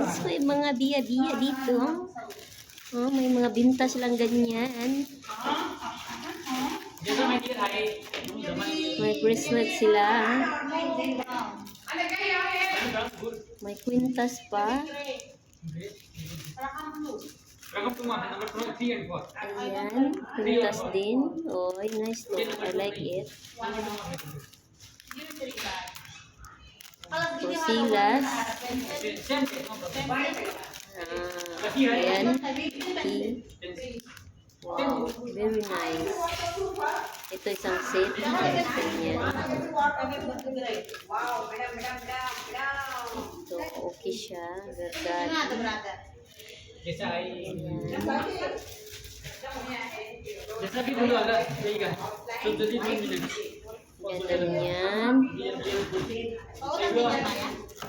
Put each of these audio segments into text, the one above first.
guys, may mga biya-biya dito. Oh, may mga binta silang ganyan. May bracelet sila. May kwintas pa. Ayan, kwintas din. Oh, nice to. I like it. Posilas. Ah, ayan. Tea. Wow, very nice. Ito isang set. Ayan. Wow, madam, madam, madam, madam. Ito, okay siya. Gagad. Yes, I... Jasa di dulu agak tiga. Contohnya dulu. Ganda niyan.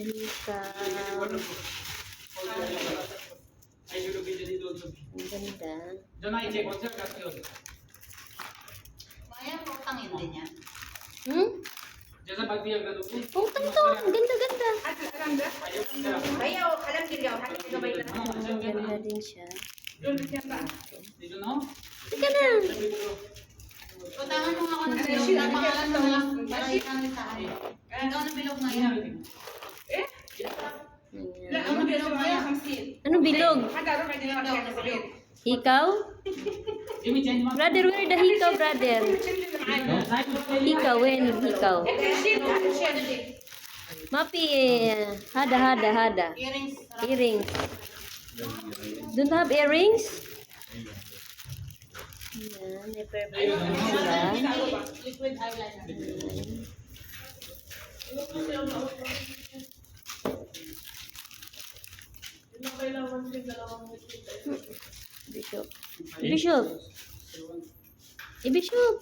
Welcome. Ang ganda. Doon ay check what's your caption? Kaya putang hindi niya. Hmm? Diyan sa pagbiyag na doon. Putang to. Ang Ganda-ganda. At alam ba? Bayaw, alam din yaw. Hati ka ba ito? Ang ganda din siya. Doon ba siya ba? Dito na? Ika na. Putangan mo ako na sa'yo. Ang pangalan mo na. Balik ang tayo. Kaya ikaw na bilog na yan bilog niya? Ano bilog? Ikaw? Brother, where the hikaw, brother? Hikaw, when? Hikaw. Mapi, eh, hada, hada, hada. Earrings. Don't have earrings? Ayan, may purple sila. Liquid eyeliner. Bishop. Bishop. Eh, Bishop.